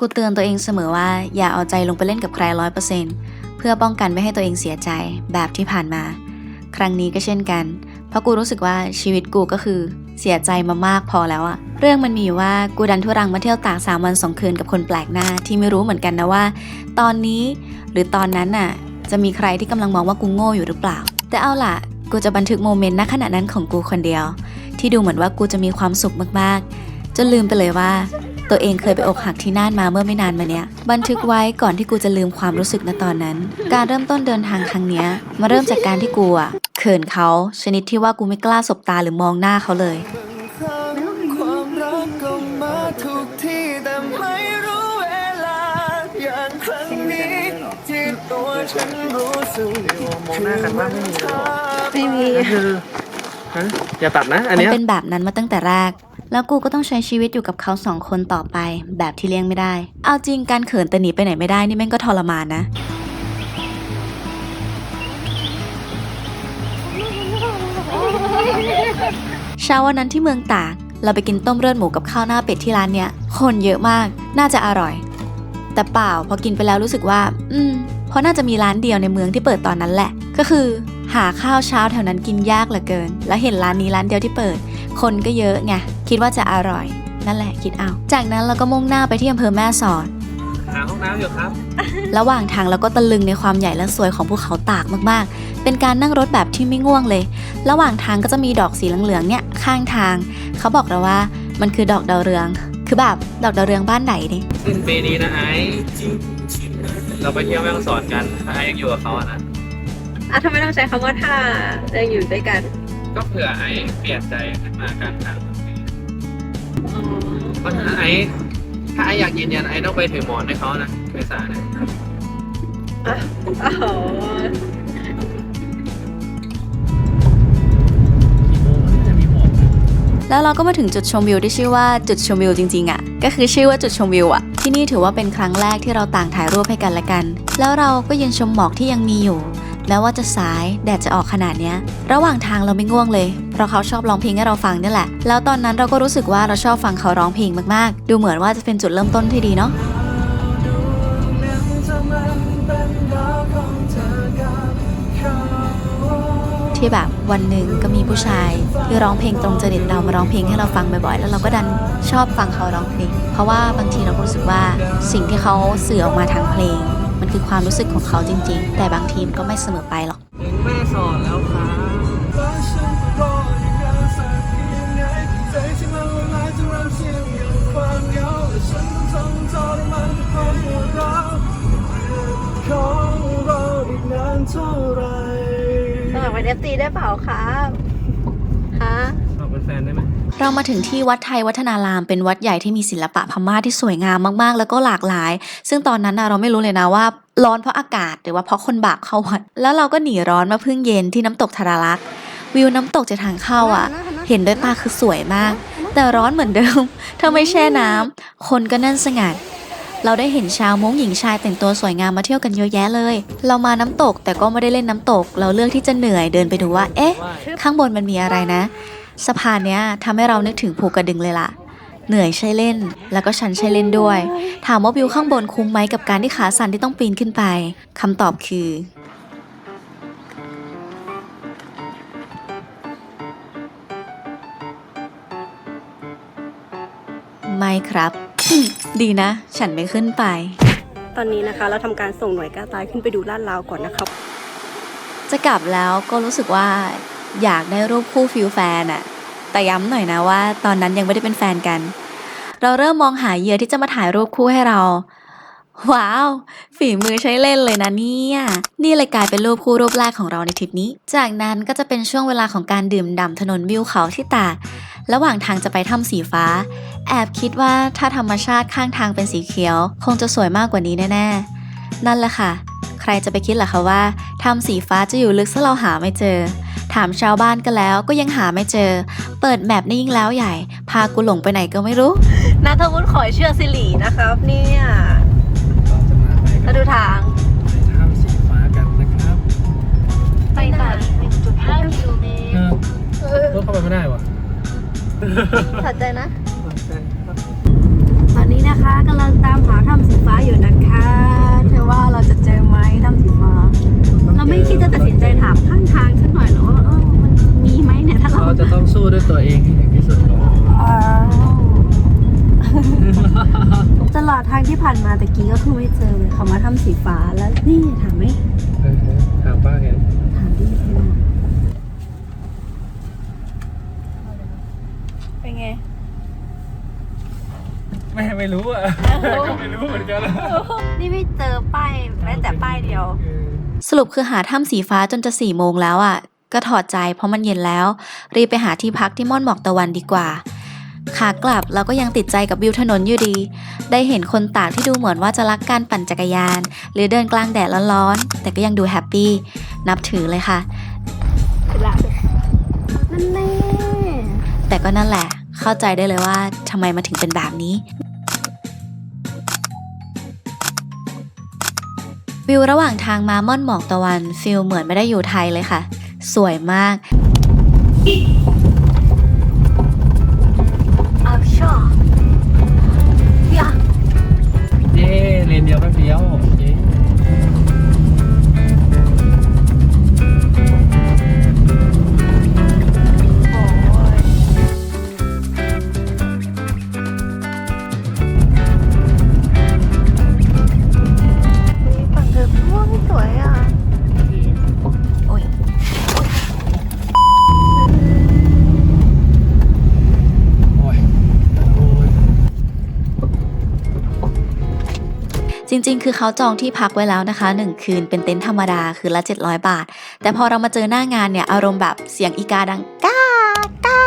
กูเตือนตัวเองเสมอว่าอย่าเอาใจลงไปเล่นกับใครร้อยเปอร์เซ็นเพื่อป้องกันไม่ให้ตัวเองเสียใจแบบที่ผ่านมา ครั้งนี้ก็เช่นกัน เพราะกูรู้สึกว่าชีวิตกูก็คือเสียใจมามากพอแล้วอะเรื่องมันมีอยู่ว่ากูดันทุรังมาเที่ยวตากสามวันสองคืนกับคนแปลกหน้าที่ไม่รู้เหมือนกันนะว่า ตอนนี้หรือตอนนั้นน่ะ จะมีใครที่กำลังมองว่ากูโง่อยู่หรือเปล่า แต่เอาล่ะ กูจะบันทึกโมเมนต์ณขณะนั้นของกูคนเดียว ที่ดูเหมือนว่ากูจะมีความสุขมากๆจนลืมไปเลยว่า ตัวเองเคยไปอกหักที่น่านมาเมื่อไม่นานมาเนี้ย บันทึกไว้ก่อนที่กูจะลืมความรู้สึกณตอนนั้น การเริ่มต้นเดินทางครั้งเนี้ยมาเริ่มจากการที่กูอะเขินเขาชนิดที่ว่ากูไม่กล้าสบตาหรือมองหน้าเขาเลยความรักก็มาทุกที่แต่ไม่รู้เวลาอย่างครั้งนี้ที่ตัวฉันรู้สึกมองหน้ากันบ้างไม่มีเลยไม่มีก็คือฮะอย่าตัดนะ อันมันเนี้ย เป็นแบบนั้นมาตั้งแต่แรก แล้วกูก็ต้องใช้ชีวิตอยู่กับเขาสองคนต่อไป แบบที่เลี่ยงไม่ได้ เอาจริงการเขินแต่หนีไปไหนไม่ได้นี่แม่งก็ทรมานนะเช้าวันนั้นที่เมืองตาก เราไปกินต้มเลือดหมูกับข้าวหน้าเป็ดที่ร้านเนี้ยคนเยอะมาก น่าจะอร่อย แต่เปล่าพอกินไปแล้วรู้สึกว่า อืม เพราะน่าจะมีร้านเดียวในเมืองที่เปิดตอนนั้นแหละ ก็คือ หาข้าวเช้าแถวนั้นกินยากเหลือเกิน แล้วเห็นร้านนี้ร้านเดียวที่เปิด คนก็เยอะไงคิดว่าจะอร่อย นั่นแหละคิดเอา จากนั้นเราก็มุ่งหน้าไปที่อำเภอแม่สอดหาห้องน้ำอยู่ครับ ระหว่างทางเราก็ตะลึงในความใหญ่และสวยของภูเขาตากมากๆ เป็นการนั่งรถแบบที่ไม่ง่วงเลย ระหว่างทางก็จะมีดอกสีเหลืองๆเนี่ยข้างทาง เขาบอกเราว่ามันคือดอกดาวเรือง คือแบบดอกดาวเรืองบ้านไหนดิสิ้นปีนี้นะไอ้เราไปเที่ยวแม่ฮ่องสอนกันถ้าไอ้ยังอยู่กับเขาอะนะอะทำไมต้องใช้คำว่าถ้าจะอยู่ด้วยกัน ก็เผื่อไอ้เปลี่ยนใจขึ้นมากลางทางเพราะถ้าไอ้ถ้าไอ้อยากยืนยันไอ้ต้องไปถือหมอนให้เขานะไปสานะอ๋อแล้วเราก็มาถึงจุดชมวิวที่ชื่อว่าจุดชมวิวจริงๆอะ่ะ ก็คือชื่อว่าจุดชมวิวอะ่ะ ที่นี่ถือว่าเป็นครั้งแรกที่เราต่างถ่ายรูปให้กันและกัน แล้วเราก็ยืนชมหมอกที่ยังมีอยู่ แม้ว่าจะสายแดดจะออกขนาดเนี้ย ระหว่างทางเราไม่ง่วงเลย เพราะเขาชอบร้องเพลงให้เราฟังนี่แหละ แล้วตอนนั้นเราก็รู้สึกว่าเราชอบฟังเขาร้องเพลงมากๆ ดูเหมือนว่าจะเป็นจุดเริ่มต้นที่ดีเนาะที่แบบวันหนึ่งก็มีผู้ชายที่ร้องเพลงตรงจริตเรามาร้องเพลงให้เราฟังบ่อยๆ แล้วเราก็ดันชอบฟังเขาร้องเพลง เพราะว่าบางทีเรารู้สึกว่าสิ่งที่เขาสื่อออกมาทางเพลง คือความรู้สึกของเขาจริง ๆ แต่บางทีมันก็ไม่เสมอไปหรอกถึงแม่สอนแล้วครับสมัครเป็นเอฟซีได้เปล่าครับฮะ สอบเป็นแฟนได้ไหม เรามาถึงที่วัดไทยวัฒนารามเป็นวัดใหญ่ที่มีศิลปะพม่าที่สวยงามมากๆ แล้วก็หลากหลาย ซึ่งตอนนั้นนะเราไม่รู้เลยนะว่าร้อนเพราะอากาศหรือว่าเพราะคนบาปเข้าวัด แล้วเราก็หนีร้อนมาพึ่งเย็นที่น้ำตกทาราลักษ์วิวน้ำตกจากทางเข้าอะ เห็นด้วยตาคือสวยมาก แต่ร้อนเหมือนเดิมถ้าไม่แช่น้ำคนก็แน่นสงัดเราได้เห็นชาวม้งหญิงชายแต่งตัวสวยงามมาเที่ยวกันเยอะแยะเลย เรามาน้ำตกแต่ก็ไม่ได้เล่นน้ำตก เราเลือกที่จะเหนื่อยเดินไปดูว่า เอ๊ะ ข้างบนมันมีอะไรนะ สะพานเนี้ยทำให้เรานึกถึงภูกระดึงเลยล่ะ เหนื่อยใช่เล่น แล้วก็ฉันใช่เล่นด้วย ถามว่าวิวข้างบนคุ้มไหมกับการที่ขาสั่นที่ต้องปีนขึ้นไปคำตอบคือไม่ครับ ดีนะ ฉันไม่ขึ้นไป ตอนนี้นะคะเราทำการส่งหน่วยกล้าตายขึ้นไปดูลาดราวก่อนนะครับ จะกลับแล้วก็รู้สึกว่า อยากได้รูปคู่ฟิลแฟนอะแต่ย้ำหน่อยนะว่า ตอนนั้นยังไม่ได้เป็นแฟนกัน เราเริ่มมองหาเหยื่อที่จะมาถ่ายรูปคู่ให้เรา ว้าว ฝีมือใช้เล่นเลยนะเนี่ย นี่เลยกลายเป็นรูปคู่รูปแรกของเราในทริปนี้ จากนั้นก็จะเป็นช่วงเวลาของการดื่มด่ำถนนวิวเขาที่ตากระหว่างทางจะไปถ้ำสีฟ้า แอบคิดว่าถ้าธรรมชาติข้างทางเป็นสีเขียว คงจะสวยมากกว่านี้แน่ๆ นั่นแหละค่ะ ใครจะไปคิดล่ะคะว่าถ้ำสีฟ้าจะอยู่ลึกซะเราหาไม่เจอ ถามชาวบ้านก็แล้วก็ยังหาไม่เจอ เปิดแมพนี่ยิ่งแล้วใหญ่ พากูหลงไปไหนก็ไม่รู้นัทวุฒิขอเชื่อสิรีนะครับ เนี่ยมาดูทางถ้ำสีฟ้ากันนะครับ ไปตา1.5กิโลเมตรถเข้าไปไม่ได้วะผัดใจนะ ตอนนี้นะคะกำลังตามหาถ้ำสีฟ้าอยู่นะคะ เธอว่าเราจะเจอไหมถ้ำสีฟ้า เราไม่คิดจะตัดสินใจท ลอดทางที่ผ่านมาตะกี้ก็คือไม่เจอเลยคำว่าถ้ำสีฟ้าแล้วนี่ถามไหมถามป้าไงถามดิเป็นไงไม่ไม่รู้อะก็ไม่รู้เหมือนกันนี่ไม่เจอป้ายแม้แต่ป้ายเดียว สรุปคือหาถ้ำสีฟ้าจนจะสี่โมงแล้วอะ ก็ถอดใจเพราะมันเย็นแล้ว รีบไปหาที่พักที่ม่อนหมอกตะวันดีกว่า ขากลับเราก็ยังติดใจกับวิวถนนอยู่ดี ได้เห็นคนตากที่ดูเหมือนว่าจะรักการปั่นจักรยาน หรือเดินกลางแดดร้อนๆ แต่ก็ยังดูแฮปปี้ นับถือเลยค่ะนั่นแน่แต่ก็นั่นแหละ เข้าใจได้เลยว่าทำไมมันถึงเป็นแบบนี้วิวระหว่างทางมาม่อนหมอกตะวันฟิลเหมือนไม่ได้อยู่ไทยเลยค่ะ สวยมาก จริง ๆ คือเขาจองที่พักไว้แล้วนะคะ 1 คืนเป็นเต็นท์ธรรมดาคืนละ 700 บาท แต่พอเรามาเจอหน้างานเนี่ย อารมณ์แบบเสียงอีกาดังก้าก้า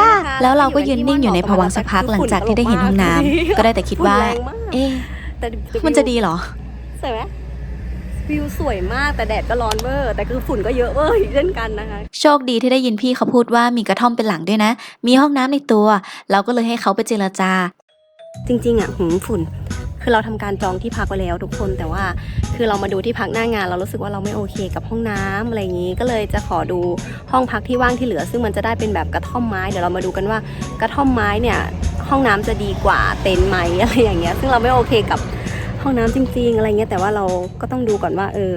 ก้าแล้วเราก็ยืนนิ่งอยู่ในภวังค์สักพักหลังจากที่ได้เห็นห้องน้ำก็ได้แต่คิดว่าฝุ่นแรงมากเอ๊ะแต่มันจะดีเหรอสวยไหมวิวสวยมากแต่แดดก็ร้อนเวอร์แต่คือฝุ่นก็เยอะเวอร์เช่นกันนะคะ โชคดีที่ได้ยินพี่เขาพูดว่ามีกระท่อมเป็นหลังด้วยนะ มีห้องน้ำในตัว เราก็เลยให้เขาไปเจรจา จริงๆอะหืมฝุ่น คือเราทำการจองที่พักไว้แล้วทุกคนแต่ว่าคือเรามาดูที่พักหน้างาน เรารู้สึกว่าเราไม่โอเคกับห้องน้ำอะไรอย่างนี้ ก็เลยจะขอดูห้องพักที่ว่างที่เหลือ ซึ่งมันจะได้เป็นแบบกระท่อมไม้เดี๋ยวเรามาดูกันว่ากระท่อมไม้เนี่ยห้องน้ำจะดีกว่าเต็นท์ไหมอะไรอย่างเงี้ยซึ่งเราไม่โอเคกับห้องน้ำจริง ๆ อะไรเงี้ยแต่ว่าเราก็ต้องดูก่อนว่าเออ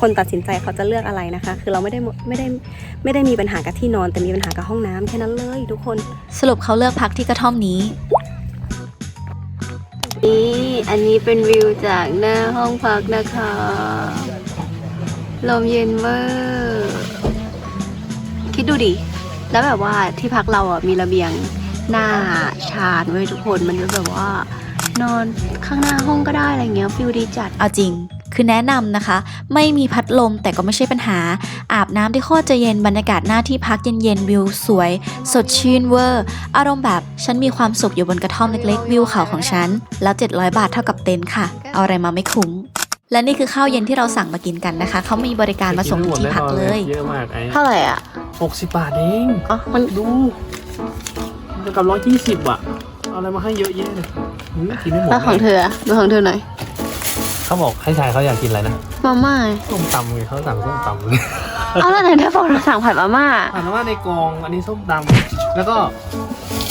คนตัดสินใจเขาจะเลือกอะไรนะคะ คือเราไม่ได้ไม่ได้ไม่ได้มีปัญหากับที่นอน แต่มีปัญหากับห้องน้ำแค่นั้นเลยทุกคน สรุปเขาเลือกพักที่กระท่อมนี้ นี่อันนี้เป็นวิวจากหน้าห้องพักนะคะ ลมเย็นเวอร์คิดดูดิ แล้วแบบว่าที่พักเราอะมีระเบียงหน้าชานไว้ยทุกคนมันก็แบบว่า นอนข้างหน้าห้องก็ได้อะไรเงี้ยฟิลดีจัดเอาจริง คือแนะนำนะคะ ไม่มีพัดลมแต่ก็ไม่ใช่ปัญหา อาบน้ำที่โคตรจะเย็นบรรยากาศหน้าที่พักเย็นๆวิวสวย สดชื่นเวอร์ อารมณ์แบบฉันมีความสุขอยู่บนกระท่อมเล็กๆ วิวเขาของฉัน แล้ว 700 บาทเท่ากับเต็นท์ค่ะ เอาอะไรมาไม่คุ้มและนี่คือข้าวเย็นที่เราสั่งมากินกันนะคะ เขามีบริการมาส่งถึงที่พักเลย เยอะมากไอ้เท่าไหร่อะหกสิบบาทเองอ๋อมันดูจะกับร้อยยี่สิบอะ เอาอะไรมาให้เยอะแยะเลยหืมกินไม่หมดแล้วของเธออะดูของเธอหน่อย เขาบอกให้ชายเขาอยากกินอะไรนะมาม่าส้มตำไงเขาสั่งส้มตำเลยเอาแล้วไหนเธอบอกเราสั่งผัดมาม่าอ่านว่าในกองอันนี้ส้มตำแล้วก็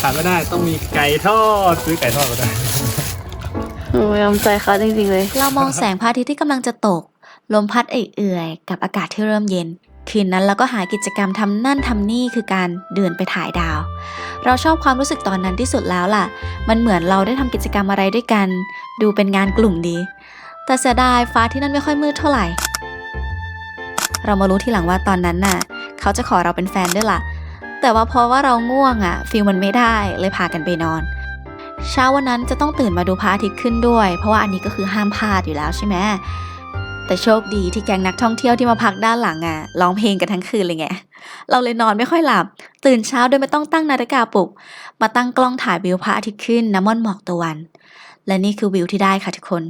ขาดไม่ได้ต้องมีไก่ทอดซื้อไก่ทอดก็ได้โอ้ยยอมใจเขาจริงๆเลย เรามองแสงพระอาทิตย์ที่กำลังจะตก ลมพัดเอื่อยๆกับอากาศที่เริ่มเย็น คืนนั้นเราก็หากิจกรรมทำนั่นทำนี่คือการเดินไปถ่ายดาว เราชอบความรู้สึกตอนนั้นที่สุดแล้วล่ะ มันเหมือนเราได้ทำกิจกรรมอะไรด้วยกัน ดูเป็นงานกลุ่มดี แต่เสียดายฟ้าที่นั่นไม่ค่อยมืดเท่าไหร่ เรามารู้ทีหลังว่าตอนนั้นน่ะ เขาจะขอเราเป็นแฟนด้วยล่ะ แต่ว่าเพราะว่าเราง่วงอะฟิลมันไม่ได้เลยพากันไปนอน เช้าวันนั้นจะต้องตื่นมาดูพระอาทิตย์ขึ้นด้วย เพราะว่าอันนี้ก็คือห้ามพลาดอยู่แล้วใช่ไหมแต่โชคดีที่แก๊งนักท่องเที่ยวที่มาพักด้านหลังอะร้องเพลงกันทั้งคืนเลยไง เราเลยนอนไม่ค่อยหลับ ตื่นเช้าโดยไม่ต้องตั้งนาฬิกาปลุก มาตั้งกล้องถ่ายวิวพระอาทิตย์ขึ้นน้ำม่อนหมอกตะวัน และนี่คือวิวที่ได้ค่ะทุกคน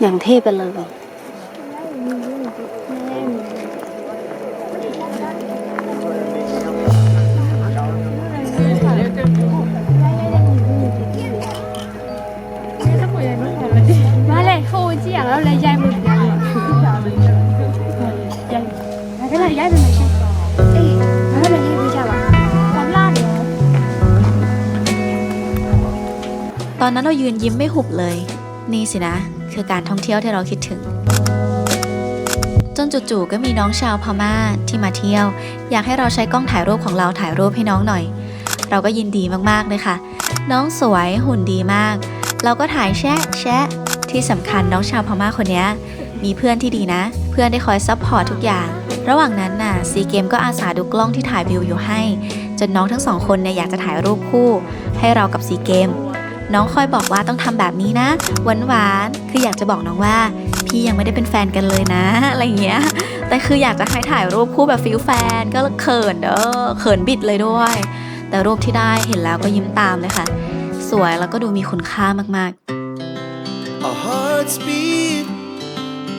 อย่างเท่ไปเลย ရိုက်ပေးမตอนนั้นเรายืนยิ้มไม่หุบเลย นี่สินะ คือการท่องเที่ยวที่เราคิดถึง จนจู่ๆก็มีน้องชาวพม่าที่มาเที่ยว อยากให้เราใช้กล้องถ่ายรูปของเราถ่ายรูปให้น้องหน่อย เราก็ยินดีมากๆเลยค่ะ น้องสวยหุ่นดีมาก เราก็ถ่ายแชะแชะที่สำคัญน้องชาวพม่าคนนี้มีเพื่อนที่ดีนะ พื่อนได้คอยซัพพอร์ตทุกอย่าง ระหว่างนั้นน่ะซีเกมก็อาสาดูกล้องที่ถ่ายวิวอยู่ให้ จนน้องทั้งสองคนเนี่ยอยากจะถ่ายรูปคู่ ให้เรากับซีเกม น้องคอยบอกว่าต้องทำแบบนี้นะหวานหวานคืออยากจะบอกน้องว่า พี่ยังไม่ได้เป็นแฟนกันเลยนะอะไรเงี้ย แต่คืออยากจะให้ถ่ายรูปคู่แบบฟิลแฟนก็เขินเด้อเขินบิดเลยด้วย แต่รูปที่ได้เห็นแล้วก็ยิ้มตามเลยค่ะ สวยแล้วก็ดูมีคุณค่ามาก Our hearts beat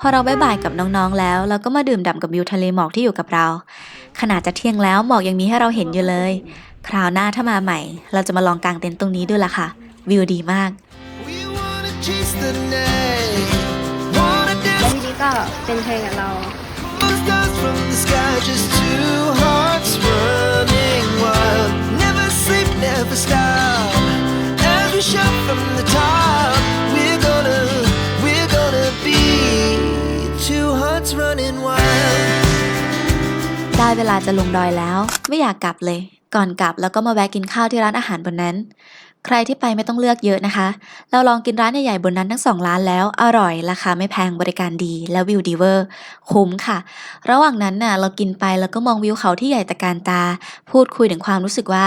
ๆพอเราบายบายกับน้องๆแล้ว เราก็มาดื่มด่ำกับวิวทะเลหมอกที่อยู่กับเรา ขนาดจะเที่ยงแล้วหมอกยังมีให้เราเห็นอยู่เลย คราวหน้าถ้ามาใหม่ เราจะมาลองกางเต็นท์ตรงนี้ด้วยล่ะค่ะ วิวดีมาก We wanna chase the night, wanna แล้ว dance ทีนี้ก็เป็นเพลงกับเรา the stars from the sky, just two hearts running wild. Never sleep, never stop. As we shout from the top, ได้เวลาจะลงดอยแล้ว ไม่อยากกลับเลย ก่อนกลับแล้วก็มาแวะกินข้าวที่ร้านอาหารบนนั้น ใครที่ไปไม่ต้องเลือกเยอะนะคะ เราลองกินร้านใหญ่ๆบนนั้นทั้งสองร้านแล้ว อร่อยราคาไม่แพงบริการดีและวิวดีเวอร์ คุ้มค่ะ ระหว่างนั้นน่ะเรากินไปแล้วก็มองวิวเขาที่ใหญ่ตะการตา พูดคุยถึงความรู้สึกว่า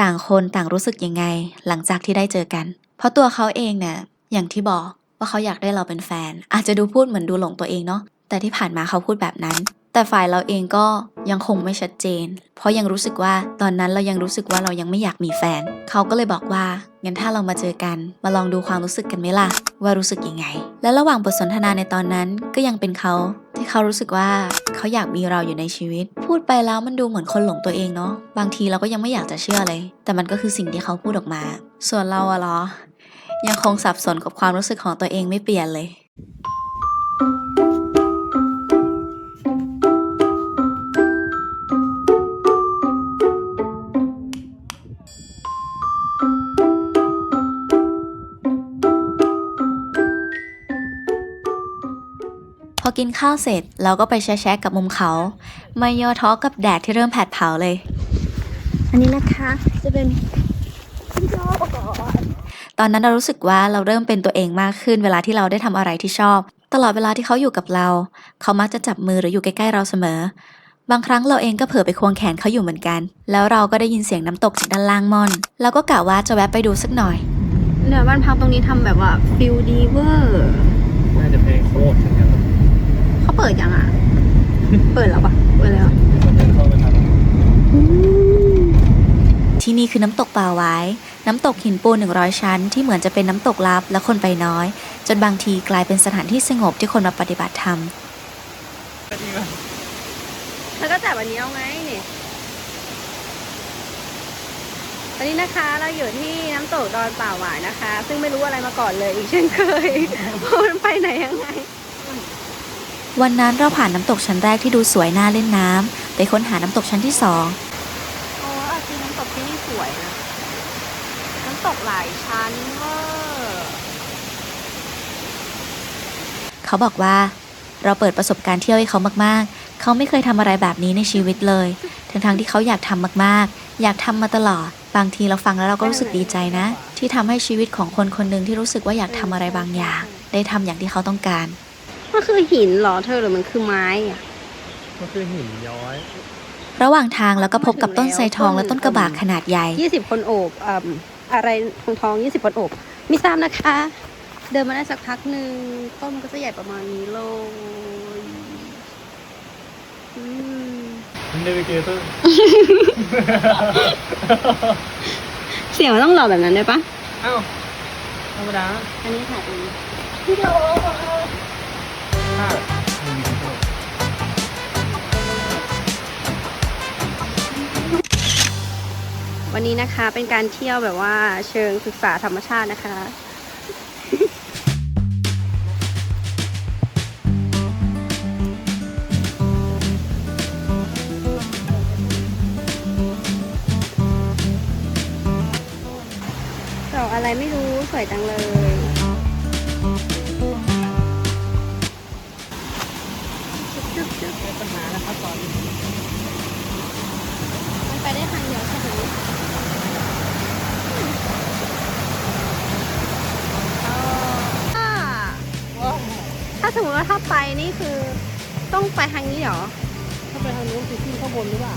ต่างคนต่างรู้สึกยังไง หลังจากที่ได้เจอกัน เพราะตัวเขาเองเนี่ยอย่างที่บอก ว่าเขาอยากได้เราเป็นแฟน อาจจะดูพูดเหมือนดูหลงตัวเองเนาะแต่ที่ผ่านมาเขาพูดแบบนั้น แต่ฝ่ายเราเองก็ยังคงไม่ชัดเจน เพราะยังรู้สึกว่าตอนนั้นเรายังรู้สึกว่าเรายังไม่อยากมีแฟน เขาก็เลยบอกว่างั้นถ้าเรามาเจอกัน มาลองดูความรู้สึกกันไหมล่ะ ว่ารู้สึกยังไง และระหว่างบทสนทนาในตอนนั้นก็ยังเป็นเขา ที่เขารู้สึกว่าเขาอยากมีเราอยู่ในชีวิต พูดไปแล้วมันดูเหมือนคนหลงตัวเองเนาะบางทีเราก็ยังไม่อยากจะเชื่อเลย แต่มันก็คือสิ่งที่เขาพูดออกมา ส่วนเราอะเหรอ ยังคงสับสนกับความรู้สึกของตัวเองไม่เปลี่ยนเลยพอกินข้าวเสร็จเราก็ไปแชะๆกับมุมเขา ไม่ย่อท้อกับแดดที่เริ่มแผดเผาเลย อันนี้นะคะจะเป็น ตอนนั้นเรารู้สึกว่าเราเริ่มเป็นตัวเองมากขึ้นเวลาที่เราได้ทำอะไรที่ชอบ ตลอดเวลาที่เขาอยู่กับเรา เขามักจะจับมือหรืออยู่ใกล้ๆเราเสมอ บางครั้งเราเองก็เผลอไปควงแขนเขาอยู่เหมือนกัน แล้วเราก็ได้ยินเสียงน้ำตกจากด้านล่างม่อน เราก็กะว่าจะแวะไปดูสักหน่อย เนี่ยบ้านพักตรงนี้ทำแบบว่าฟิลดีเวอร์น่าจะเพลงโคตรเหมือนกันเขาเปิดยังอะ เปิดแล้วปะเปิดแล้วคนเดินเข้าไปทำ ที่นี่คือน้ำตกป่าไว้ น้ำตกหินปูน100 ชั้น ที่เหมือนจะเป็นน้ำตกลับและคนไปน้อย จนบางทีกลายเป็นสถานที่สงบที่คนมาปฏิบัติธรรมแล้วก็จับอันนี้เอาไงนี่ตอนนี้นะคะเราอยู่ที่น้ำตกดอนป่าหวายนะคะ ซึ่งไม่รู้อะไรมาก่อนเลยอีกเช่นเคยว่ามันไปไหนยังไงวันนั้นเราผ่านน้ำตกชั้นแรกที่ดูสวยน่าเล่นน้ำไปค้นหาน้ำตกชั้นที่สอง โอ้อาจริงน้ำตกที่นี่ส วยนะน้ำตกหลายชั้นเวอร์เขาบอกว่าเราเปิดประสบการณ์เที่ยวให้เขามากๆ เขาไม่เคยทำอะไรแบบนี้ในชีวิตเลย ทั้งๆที่เขาอยากทำมากๆ อยากทำมาตลอด บางทีเราฟังแล้วเราก็รู้สึกดีใจนะ ที่ทำให้ชีวิตของคนคนหนึ่งที่รู้สึกว่าอยากทำอะไรบางอย่าง ได้ทำอย่างที่เขาต้องการ มันคือหินเหรอเธอหรือมันคือไม้อะก็คือหินย้อย ระหว่างทางแล้วก็พบกับต้นไทรทองและต้นกระบากขนาดใหญ่ยี่สิบคนโอบอ่มอะไรทองทองยี่สิบคนโอบไม่ทราบนะคะ เดินมาได้สักพักหนึ่งต้นมันก็จะใหญ่ประมาณนี้เลยอืมนเนวิเกเตอร์เสียงมันต้องหล่อแบบนั้นได้ปะเอ้าธรรมดาอันนี้ถ่ายเองถ้า วันนี้นะคะเป็นการเที่ยวแบบว่าเชิงศึกษาธรรมชาตินะคะ ดอกอะไรไม่รู้สวยจังเลย มมติว่าถ้าไปนี่คือต้องไปทางนี้เหรอ ถ้าไปทางนู้นคือขึ้นข้างบนหรือเปล่า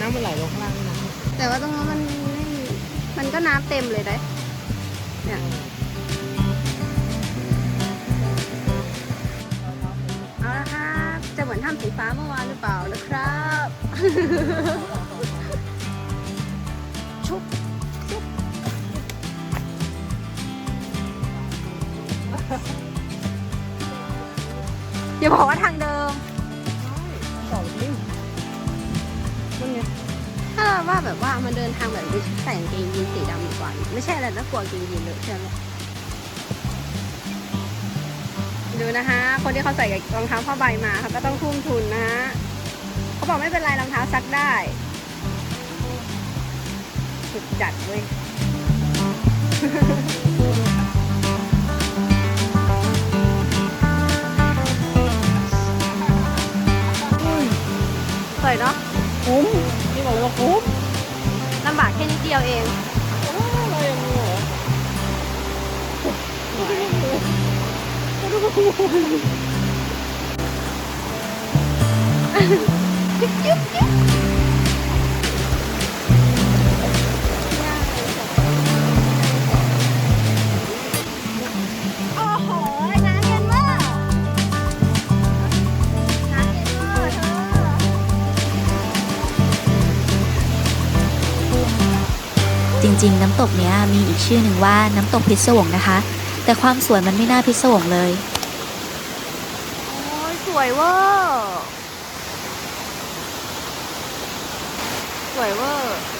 น้ำมันไหลลงข้างล่างนะแต่ว่าตรงนั้นมันไม่มีมันก็น้ำเต็มเลยได้เนี่ยเอาละครับ จะเหมือนถ้ำสีฟ้าเมื่อวานหรือเปล่านะครับชุบ อย่าบอกว่าทางเดิมสองนิ้วนั่นไงถ้าเราว่าแบบว่ามันเดินทางแบบนี้ใส่กางเกงยีนสีดำดีกว่า ไม่ใช่อะไรนะกลัวกางเกงยีนเลยใช่ไหมดูนะคะ คนที่เขาใส่กับรองเท้าผ้าใบมาเขาก็ต้องทุ่มทุนนะฮะเขาบอกไม่เป็นไรรองเท้าซักได้สุดจัดเว้ย สวยเนาะคุ้มนี่บอกเลยว่าคุ้มลำบากแค่นิดเดียวเองอะไรอย่ ริงๆ น้ำตกเนี้ยมีอีกชื่อหนึ่งว่าน้ำตกพิศวงนะคะ แต่ความสวยมันไม่น่าพิศวงเลย โอ้ยสวยเวอร์สวยเวอร์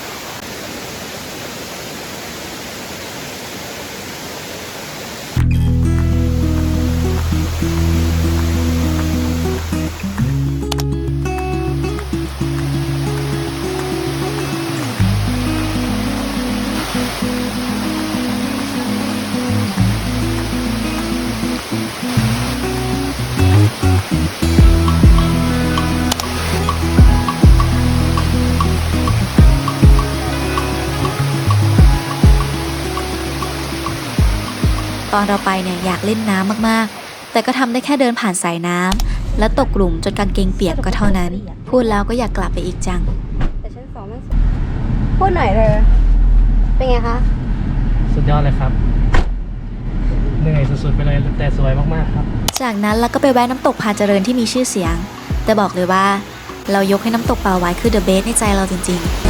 อนเราไปเนี่ยอยากเล่นน้ำมากๆ แต่ก็ทำได้แค่เดินผ่านสายน้ำและตกหลุมจนกางเกงเปียกก็เท่านั้น พูดแล้วก็อยากกลับไปอีกจัง แต่ชั้นสองมันพูดหน่อยเธอเป็นไงคะสุดยอดเลยครับเหนื่อยสุดๆไปเลยแต่สวยมากๆครับ จากนั้นเราก็ไปแวะน้ำตกพาเจริญที่มีชื่อเสียง แต่บอกเลยว่า เรายกให้น้ำตกปลาวายคือเดอะเบสในใจเราจริงๆ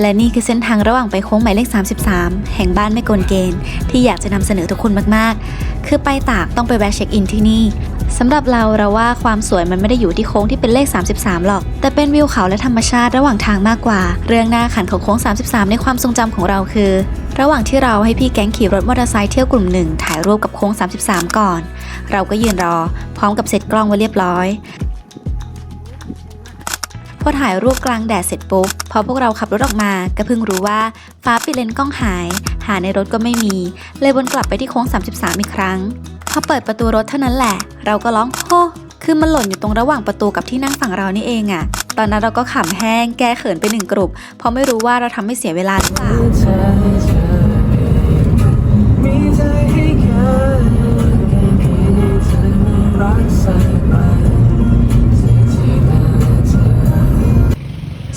และนี่คือเส้นทางระหว่างไปโค้งหมายเลข 33 แห่งบ้านไม่โกนเกณฑ์ ที่อยากจะนำเสนอทุกคนมากๆ คือไปตากต้องไปแวะเช็คอินที่นี่สำหรับเราเราว่าความสวยมันไม่ได้อยู่ที่โค้งที่เป็นเลข 33 หรอก แต่เป็นวิวเขาและธรรมชาติระหว่างทางมากกว่า เรื่องหน้าขันของโค้ง 33 ในความทรงจำของเราคือ ระหว่างที่เราให้พี่แก๊งขี่รถมอเตอร์ไซค์เที่ยวกลุ่มหนึ่งถ่ายรูปกับโค้ง 33 ก่อน เราก็ยืนรอ พร้อมกับเซ็ตกล้องไว้เรียบร้อย พอถ่ายรูปกลางแดดเสร็จปุ๊บ พอพวกเราขับรถออกมา ก็เพิ่งรู้ว่าฟ้าปิดเลนส์กล้องหาย หาในรถก็ไม่มี เลยวนกลับไปที่โค้ง 33 อีกครั้ง พอเปิดประตูรถเท่านั้นแหละ เราก็ร้องโฮคือมันหล่นอยู่ตรงระหว่างประตูกับที่นั่งฝั่งเรานี่เองอะตอนนั้นเราก็ขำแห้งแก้เขินไปหนึ่งกลุ่มเพราะไม่รู้ว่าเราทำให้เสียเวลาหรือเปล่า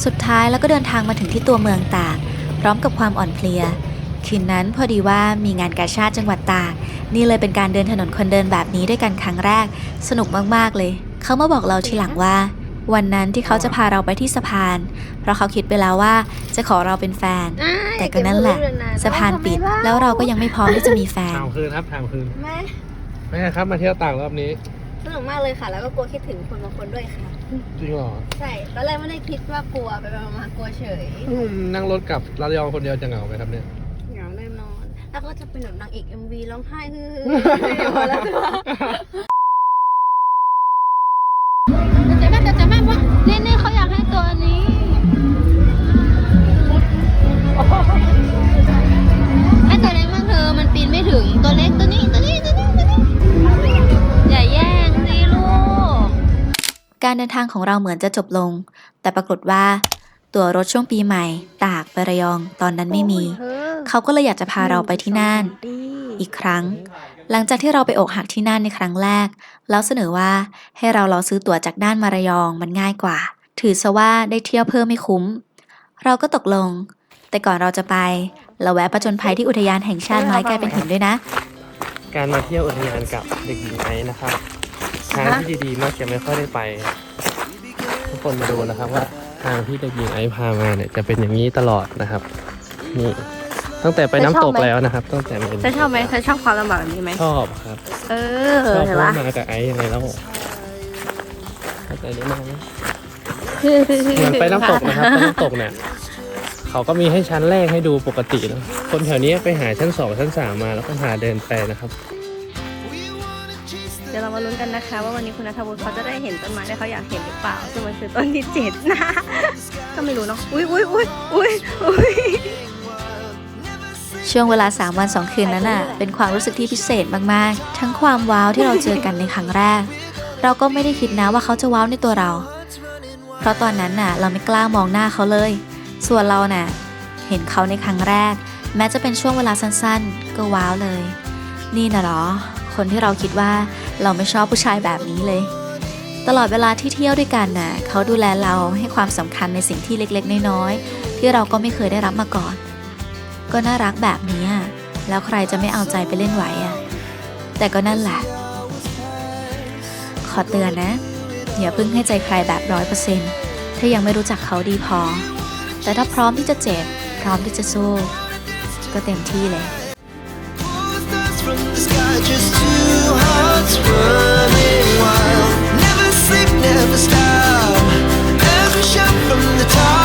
สุดท้ายแล้วก็เดินทางมาถึงที่ตัวเมืองตาก พร้อมกับความอ่อนเพลีย คืนนั้นพอดีว่ามีงานกาชาติจังหวัดตาก นี่เลยเป็นการเดินถนนคนเดินแบบนี้ด้วยกันครั้งแรก สนุกมากๆเลย เขามาบอกเราทีหลังว่า วันนั้นที่เขาจะพาเราไปที่สะพาน เพราะเขาคิดไปแล้วว่าจะขอเราเป็นแฟน แต่ก็นั่นแหละสะพานปิดแล้วเราก็ยังไม่พร้อมที่จะมีแฟนถามคืนครับถามคืนแม่แม่ครับมาเที่ยวต่างรอบนี้สนุกมากเลยค่ะ แล้วก็กลัวคิดถึงคนบางคนด้วยค่ะ จริงเหรอใช่ตอนแรกไม่ได้คิดว่ากลัวไปๆมาๆกลัวเฉยอืมนั่งรถกลับระยองคนเดียวจะเหงาไหมครับเนี่ย เหงาแน่นอน แล้วก็จะเป็นแบบนางเอก MV ร้องไห้ฮือพอแล้วตัวแต่ การเดินทางของเราเหมือนจะจบลง แต่ปรากฏว่า ตั๋วรถช่วงปีใหม่ ตากไประยองตอนนั้นไม่มี เขาก็เลยอยากจะพาเราไปที่น่าน อีกครั้ง หลังจากที่เราไปอกหักที่น่านในครั้งแรก แล้วเสนอว่าให้เรารอซื้อตั๋วจากน่านมาระยองมันง่ายกว่า ถือซะว่าได้เที่ยวเพิ่มไม่คุ้ม เราก็ตกลง แต่ก่อนเราจะไป เราแวะประจนภัยที่อุทยานแห่งชาติไม้แก้เป็นหินด้วยนะ การมาเที่ยวอุทยานกับเด็กหญิงไอซ์นะครับ ทางที่ดีๆมักจะไม่ค่อยได้ไป ทุกคนมาดูนะครับว่าทางที่เด็กหญิงไอซ์พามาเนี่ยจะเป็นอย่างนี้ตลอดนะครับ นี่ตั้งแต่ไปน้ำตกแล้วนะครับ ตั้งแต่เป็นเธอชอบไหมเธอชอบความลำบากแบบนี้ไหม ชอบครับเออชอบเพเห็นราะปะว่ามากับไอซ์ยังไงแล้วเข้าใจได้ไหมเหมือนไปน้ำตกนะครับไปน้ำตกเนี่ยเขาก็มีให้ชั้นแรกให้ดูปกตินะคนแถวนี้ไปหาชั้นสองชั้นสามมาแล้วก็หาเดินไปนะครับเดี๋ยวเรามาลุ้นกันนะคะ ว่าวันนี้คุณนัทวุฒิเขาจะได้เห็นต้นไม้ที่เขาอยากเห็นหรือเปล่าซึ่งมันคือต้นที่เจ็ดนะ ก็ไม่รู้เนาะอุ้ยอุ้ยอุ้ยอุ้ยอุ้ยช่วงเวลา 3 วัน 2 คืนนั้นน่ะ เป็นความรู้สึกที่พิเศษมาก ๆ ทั้งความว้าวที่เราเจอกันในครั้งแรก เราก็ไม่ได้คิดนะว่าเขาจะว้าวในตัวเรา เพราะตอนนั้นน่ะ เราไม่กล้ามองหน้าเขาเลย ส่วนเราน่ะ เห็นเขาในครั้งแรก แม้จะเป็นช่วงเวลาสั้น ๆ ก็ว้าวเลย นี่น่ะหรอ คนที่เราคิดว่าเราไม่ชอบผู้ชายแบบนี้เลย ตลอดเวลาที่เที่ยวด้วยกันน่ะเขาดูแลเราให้ความสำคัญในสิ่งที่เล็กๆ น้อยๆ ที่เราก็ไม่เคยได้รับมาก่อน ก็น่ารักแบบนี้แล้วใครจะไม่เอาใจไปเล่นไหวอะแต่ก็นั่นแหละ ขอเตือนนะ อย่าพิ่งให้ใจใครแบบร้อยเปอร์เซ็นต์ถ้ายังไม่รู้จักเขาดีพอ แต่ถ้าพร้อมที่จะเจ็บ พร้อมที่จะสู้ ก็เต็มที่เลย from the top.